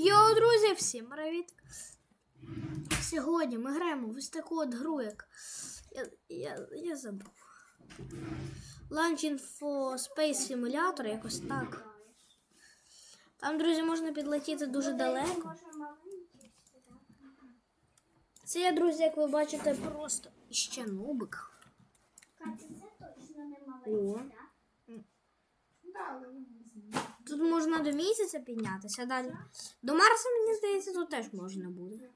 Йоу, друзі, всім привіт! Сьогодні ми граємо в ось таку от гру, як я, я, я забув. Launching for Space Simulator, якось так. Там, друзі, можна підлетіти дуже далеко. Це я, друзі, як ви бачите, просто ще нубик. Катя, це точно не маленький, так? Тут можна до місяця піднятися далі. До Марса, мені здається, тут теж можна буде.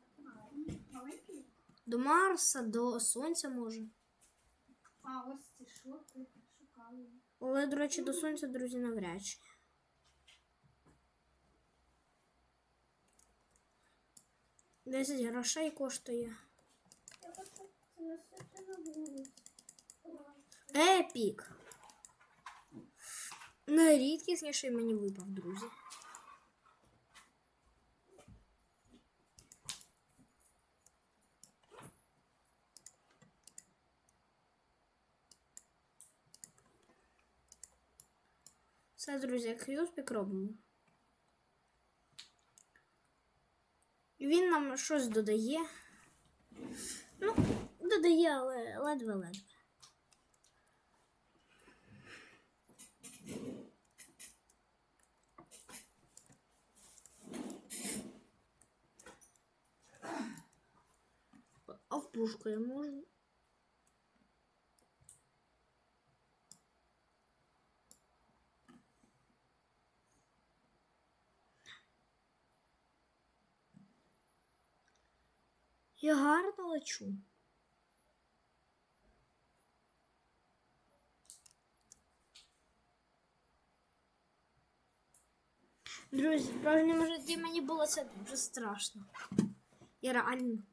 До Марса, до Сонця може. А, ось ці шорти шукали. Але, до речі, до сонця, друзі, навряд чи. Десять грошей коштує. Епік. Найрідкісніший мені випав, друзі. Все, друзі, к'юспік робимо. Він нам щось додає. Ну, додає, але ледве-ледве. пушку я можу. Я гарно лечу. Друзі, в справжньому житті мені було це дуже страшно. Я реально.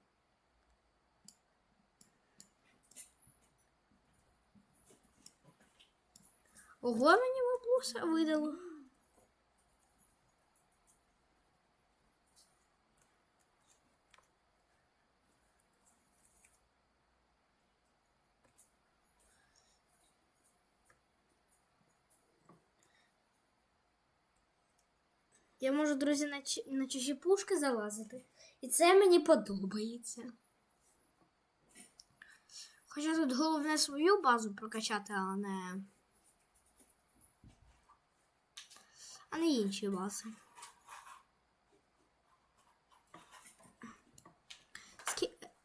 Ого, мені виплуса видало. Я можу, друзі, на, на чужі пушки залазити. І це мені подобається. Хоча тут головне свою базу прокачати, а не. А не інші бази.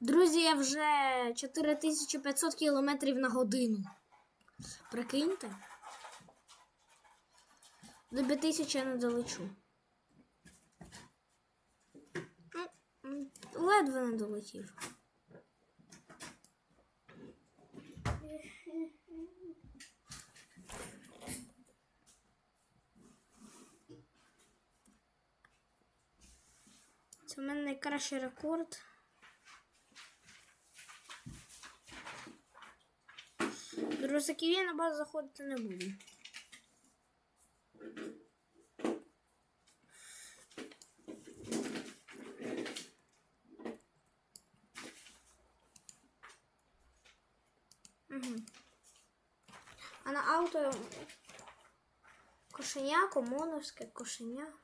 Друзі, я вже 4500 кілометрів на годину. Прикиньте. До 5000 я не долечу. Ледве не долетів. Це в мене найкращий рекорд. До Росаків я на базу заходити не буду. Угу. А на авто кошеня, комоновське кошеня.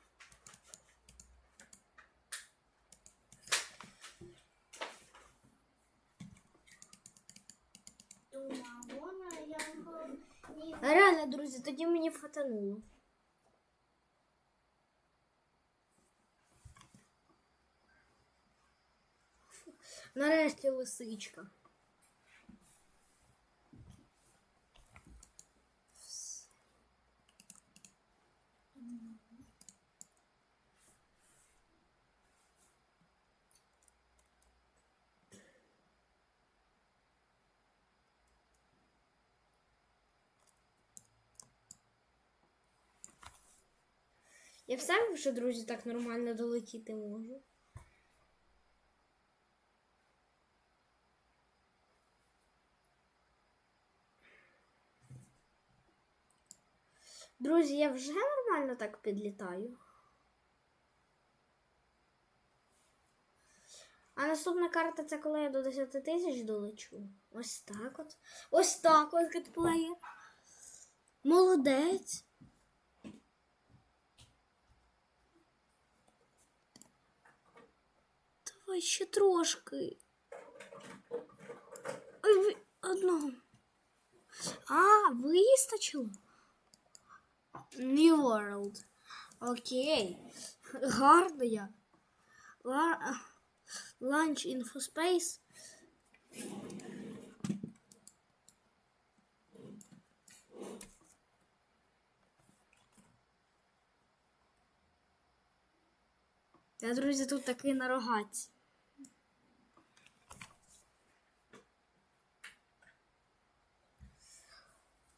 ні. Реально, друзі, тоді мені фатануло. Нарешті лисичка. Все вже, друзі, так нормально долетіти можу. Друзі, я вже нормально так підлітаю. А наступна карта це коли я до 10 тисяч долечу. Ось так от. Ось так от катплеєр. Молодець. Давай ще трошки. Ой, одного. А, вистачило. New World. Окей. Гарно я. Ла... Launch Я, друзі, тут такий на рогаці.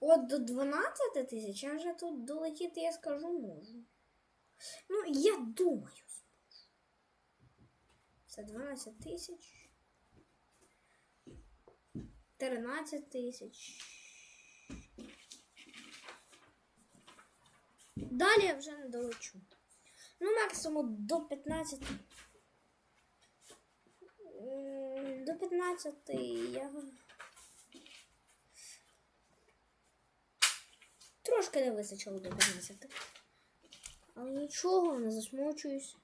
От до 12 тисяч, а вже тут долетіти, я скажу, можу. Ну, я думаю, зможу. Це 12 тисяч. 13 тисяч. Далі я вже не долечу. Ну, максимум до 15. До 15 я. Трошки не вистачило до 15. Але нічого, не засмучуюсь.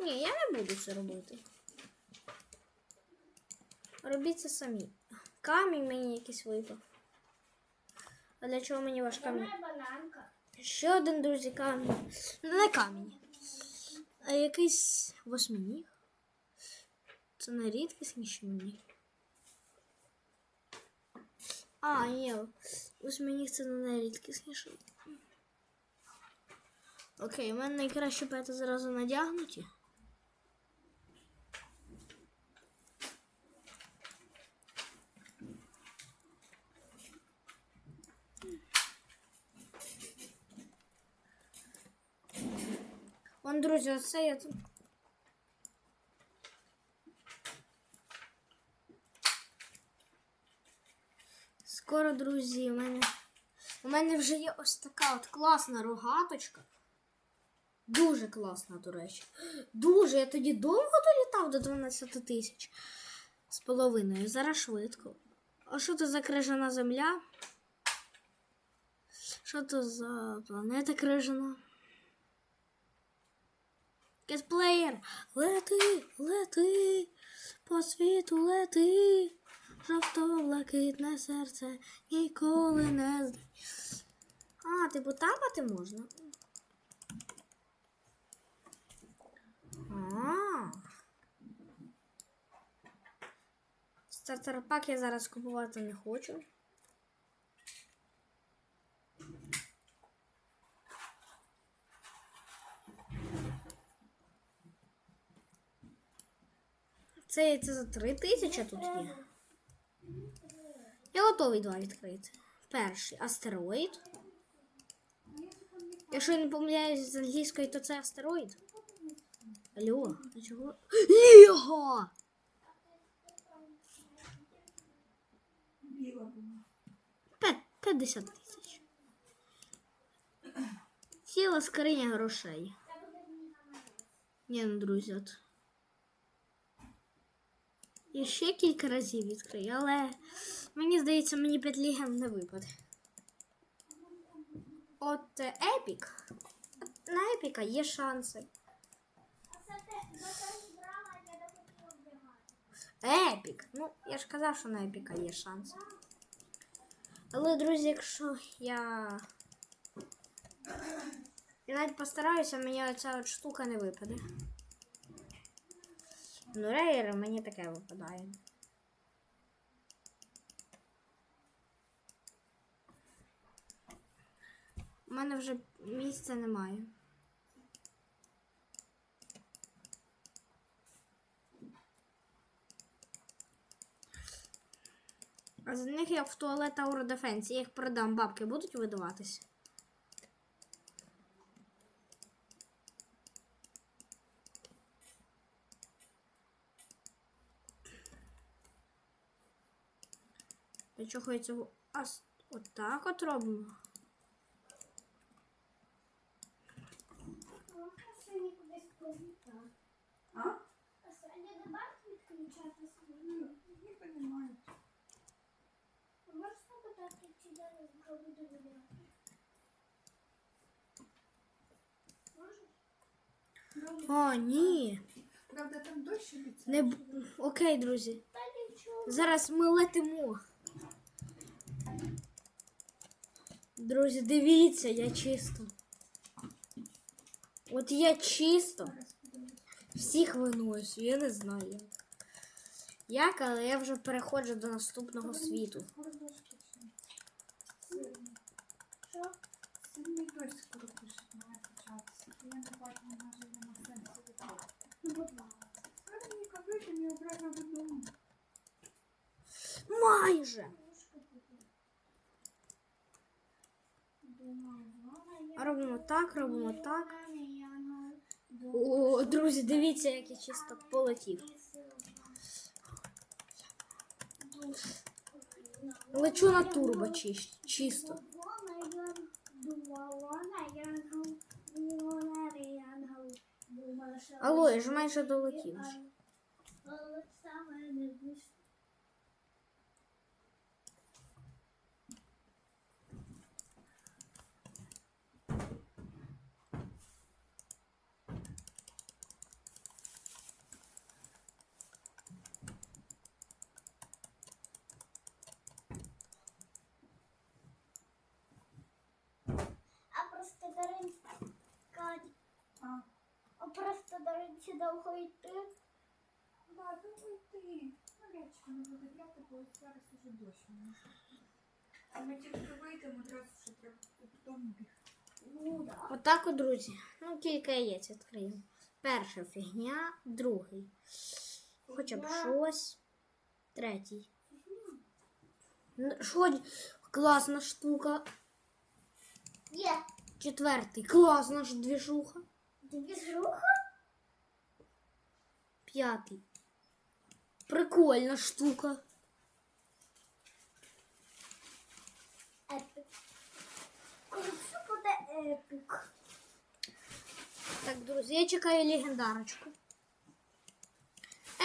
Ні, я не буду це робити. Робіть це самі. Камінь мені якийсь випав. А для чого мені ваш камінь? Ще один, друзі, камінь. Ну, Не камінь. А якийсь восьминіг. Це не рідкісніше мені. А, ні. Восьминіг це не найрідкісніше. Окей, у мене найкраще пети зразу надягнуті. Вон, друзі, оце я тут. Скоро, друзі, у мене. У мене вже є ось така от класна рогаточка. Дуже класна, до речі. Дуже. Я тоді довго долітав до 12 тисяч з половиною. Зараз швидко. А що це за крижана земля? Що це за планета крижана? Кесплеєр, лети, лети, по світу лети, жовто-блакитне серце ніколи не здай. А, типу тапати можна? А. Стартер-пак я зараз купувати не хочу. Це яйце за 3 тисячі тут є. Я готовий два відкрити. Перший астероїд. Якщо я не помиляюсь з англійської, то це астероїд. Алло, а чого? Його! П'ят- 50 тисяч. Ціла скриня грошей. Ні, ну, друзі, от. Я ще кілька разів відкрию, але мені здається, мені п'ять не випаде. От е, Епік. На Епіка є шанси. Епік. Ну, я ж казав, що на Епіка є шанси. Але, друзі, якщо я. Я навіть постараюся, мені оця от штука не випаде. Ну, рейер мені таке випадає. У мене вже місця немає. А за них як в туалет Ауро Дефенс. Я їх продам, бабки будуть видаватись? Для чого я цього ас... отак от робимо? А? А сьогодні не варто відключати свою? Не понимаю. А можеш запитати, чи я вже буду? О, ні. Правда, там дощ обіцяє. Не б... Окей, друзі. Зараз ми летимо. Друзі, дивіться, я чисто. От я чисто. Всіх винуюсь, я не знаю. як. Але я вже переходжу до наступного світу. Скоро дощ почне. Сильний. Що? Сильний дощ скоро пишуть, має початися. І Я не бачу, може, нема сенсу виходити. Ну, будь ласка. Скажи мені кабити, мені обратно додому. Майже. Трошки буде. Думаю, вона А робимо так, робимо так. О, друзі, дивіться, як я чисто полетів. Лечу на турбо чисто. Алло, я ж майже долетів. вже. Але саме не вийшло. А просто Даринка, А, просто Даринці довго йти. да, думаю, ти. Ну, речко не буде грати, бо зараз уже дощ. А ми тільки вийдемо, одразу вже треба додому бігти. Ну да. Отак, от, друзі. Ну, кілька яєць відкриємо. Перша фігня, другий. Хоча б щось. Третій. Ну, Що? Класна штука. Є. Четвертий. Класна ж двіжуха. Двіжуха? П'ятий. Прикольна штука. Епік. Це буде епік? Так, друзі, я чекаю легендарочку.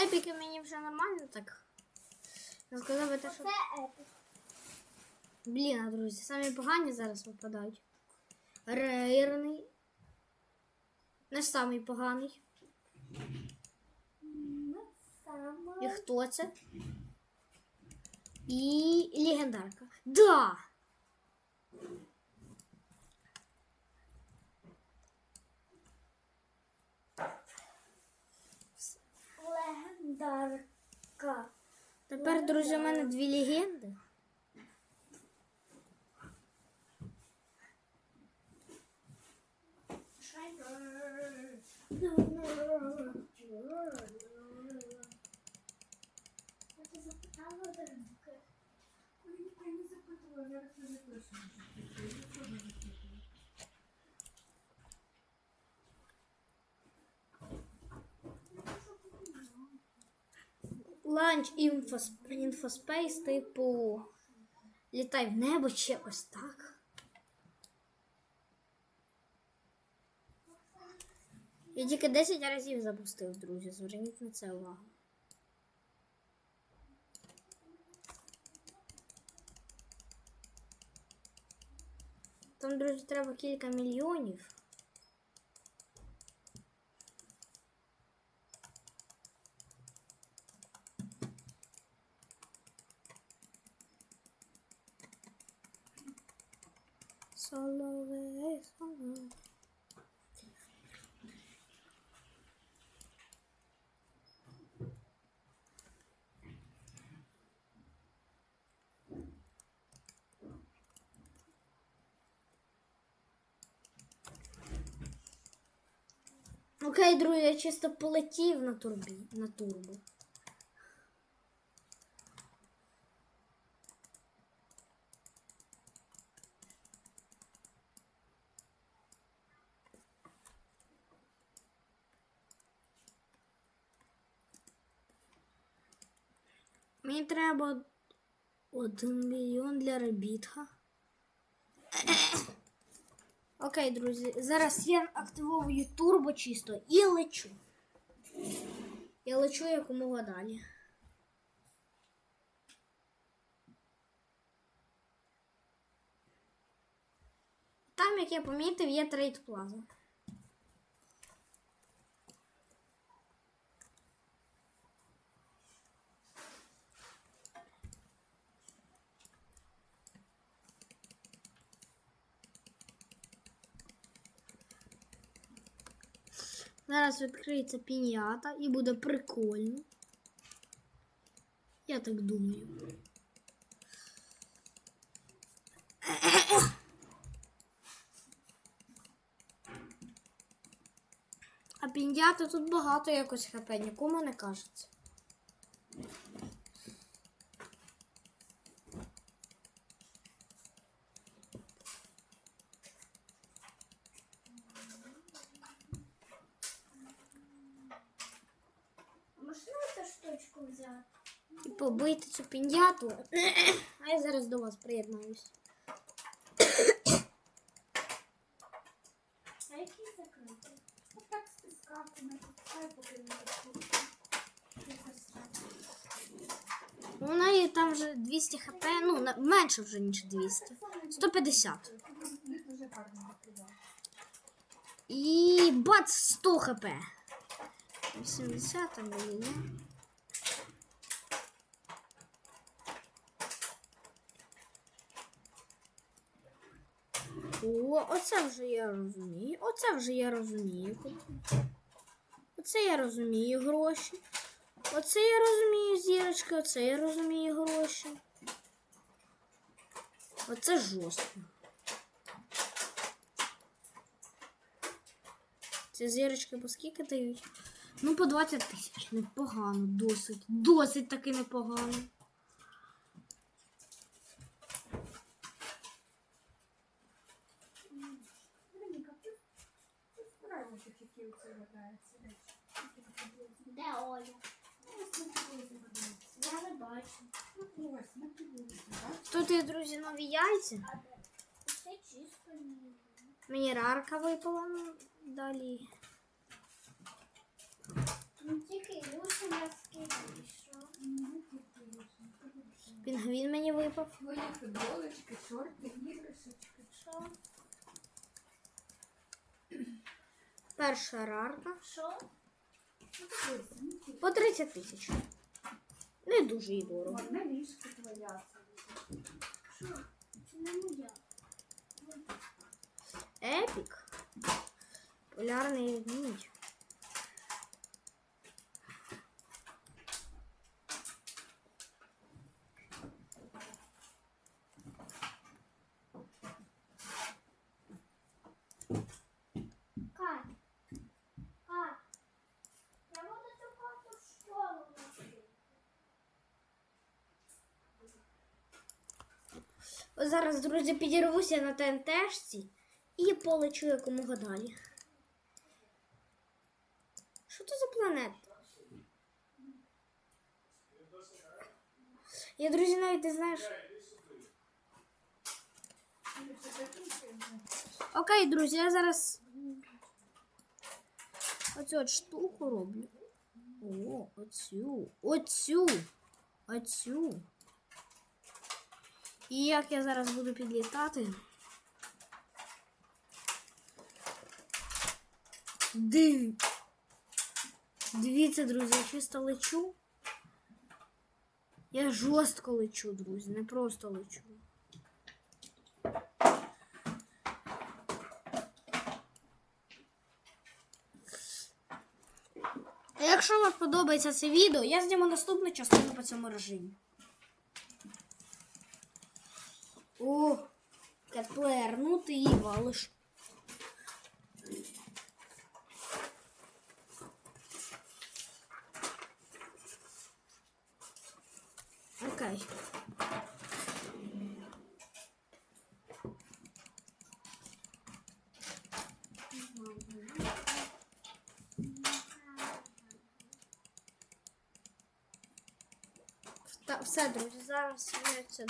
Епіки мені вже нормально так. Не сказав би те, що. Це епік. Блін, а, друзі, самі погані зараз випадають. Рейерний. Не самий поганий. І хто це? І легендарка. Да! Легендарка. Тепер, друзі, у мене дві легенди. Я Ланч інфос, інфоспейс, типу. Літай в небо чи ось так. Я тільки 10 разів запустив, друзі. Зверніть на це увагу. Там, друзі, треба кілька мільйонів. Соловей, Окей, друзі, я чисто полетів на турбі, на турбо. Мені треба один мільйон для ребітха. Окей, друзі, зараз я активовую турбо чисто і лечу. Я лечу якомога далі. Там, як я помітив, є трейд плаза. Зараз відкриється пінята і буде прикольно. Я так думаю. А пінята тут багато якось хп, нікому не кажеться. Можна цю штучку взяти? І побити цю піняту. А я зараз до вас приєднаюсь. А який закритий? Отак стискати, натискай, поки не відкрутиться. Якось. У неї там вже 200 хп, ну менше вже, ніж 200. 150. Не дуже гарно відкриває. І бац 100 хп. 80 там ні? О, оце вже я розумію. Оце вже я розумію. Оце я розумію гроші. Оце я розумію зірочки, оце я розумію гроші. Оце жорстко. Ці зірочки по скільки дають? Ну, по 20 тисяч. Непогано, досить. Досить таки непогано. Вероніка, ти ти справилася, які у це гадається речі. Які ти подивилася? Де Оля? Ось на підлозі подивитися. Я не бачу. Тут є, друзі, нові яйця. Мені рарка випала. Далі. Пінгвін мені випав. Твої футболочки, шорти, іграшечки. Що? Перша рарка. Що? По 30 тисяч. Не дуже і дорого. Одна ліжка твоя. Що? Це не моя. Епік. Полярний ведмідь. Кать. Кать. Я буду цю карту в школу носити. Ось зараз, друзі, підірвуся на ТНТшці і полечу якомога далі. Що це за планета? Я, друзі, навіть не знаю. що- Окей, друзі, я зараз оцю от штуку роблю. О, оцю, оцю, оцю. І як я зараз буду підлітати. Див... Дивіться, друзі, я чисто лечу. Я жорстко лечу, друзі, не просто лечу. Якщо вам подобається це відео, я зніму наступну частину по цьому режимі. О, Кетплеєр, ну ти її валиш. Окей. Все, друзі, зараз я це.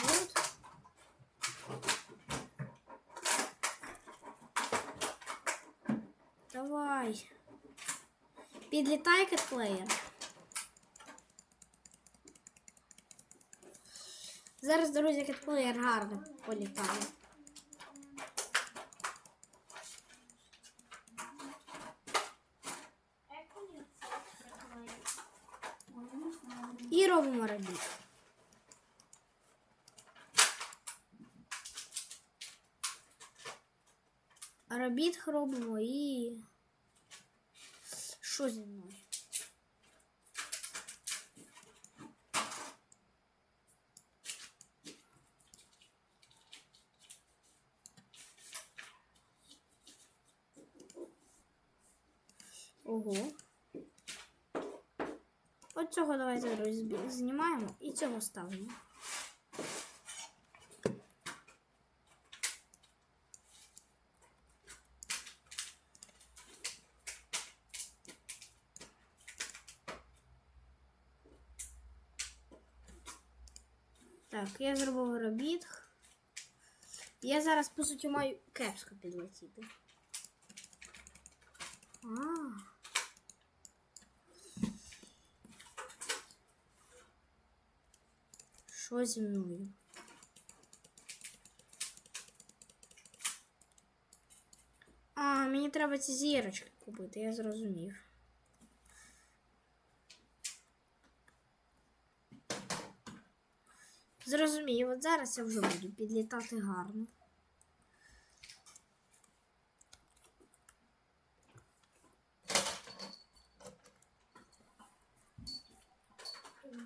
Давай. Підлітай кетплеєр. Зараз, друзі, кетплеєр гарно політає. І робимо робіт. Робіт робимо і. Що зі мною? Ого. От цього збі- знімаємо і цього ставимо. Я зробив робіт. Я зараз, по суті, маю кепсько підлетіти. А. Що зі мною? А, мені треба ці зірочки купити, я зрозумів. Зрозумів, от зараз я вже буду підлітати гарно.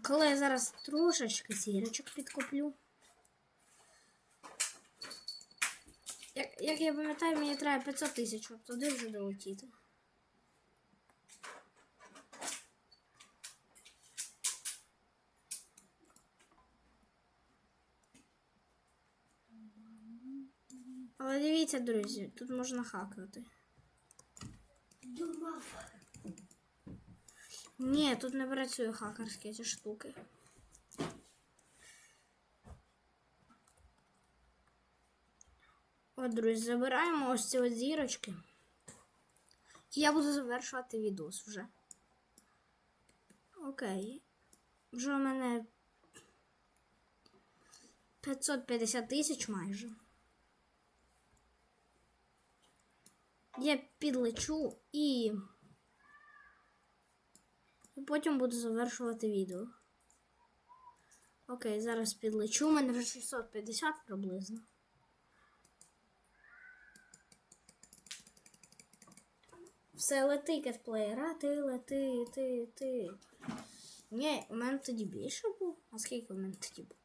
Коли я зараз трошечки сірочок підкуплю. Як, як я пам'ятаю, мені треба 500 тисяч, щоб туди вже долетіти. Але дивіться, друзі, тут можна хакати. Думав. Ні, тут не працює хакерські ці штуки. От, друзі, забираємо ось ці от зірочки. І я буду завершувати відос вже. Окей. Вже у мене 550 тисяч майже. Я підлечу і. І потім буду завершувати відео. Окей, зараз підлечу. У мене вже 650 приблизно. Все, лети, кетплеєра, ти лети, ти, ти. Ні, у мене тоді більше був. А скільки у мене тоді був?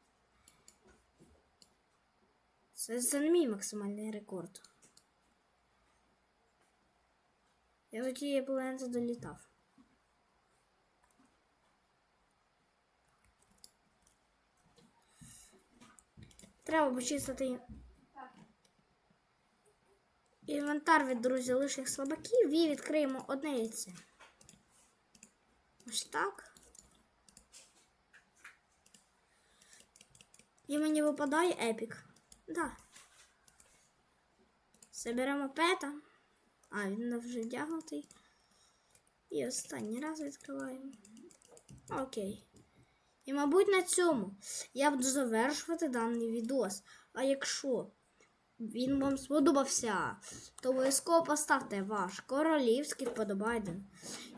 Це, це не мій максимальний рекорд. Я до тієї планети долітав. Треба почистити інвентар від друзів лишніх слабаків і відкриємо одне яйце. Ось так. І мені випадає епік. Да. Заберемо пета. А, він вже вдягнутий. І останній раз відкриваємо. Окей. І, мабуть, на цьому я буду завершувати даний відос. А якщо він вам сподобався, то обов'язково поставте ваш королівський вподобайден.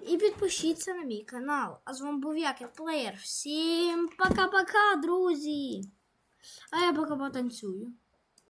І підпишіться на мій канал. А з вами був я, Плеєр. Всім пока-пока, друзі! А я поки потанцюю.